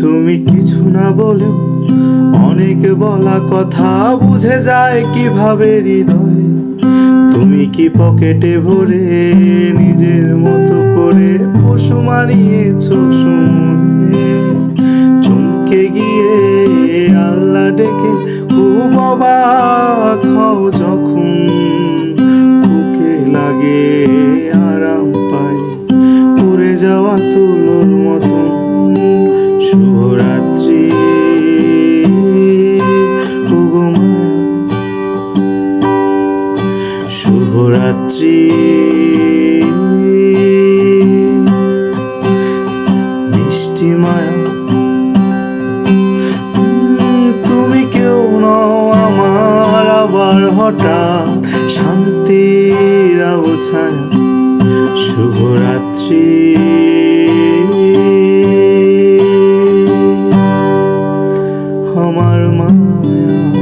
তুমি কিছু না বলেও অনেক বলা কথা বুঝে যায় কীভাবে হৃদয়। তুমি কি পকেটে ভরে নিজের মতো করে পশু মানিয়েছো শুনে চমকে গিয়ে আল্লাহ ডেকে খুব অবাক হও যখন বুকে লাগে আরাম পায় উড়ে যাওয়া মতন শুভরাত্রি শুভরাত্রি। মিষ্টি মায়া তুমি কেউ নও আমার আবার হঠাৎ শান্তির আবছায়া। শুভরাত্রি। আমার মায়া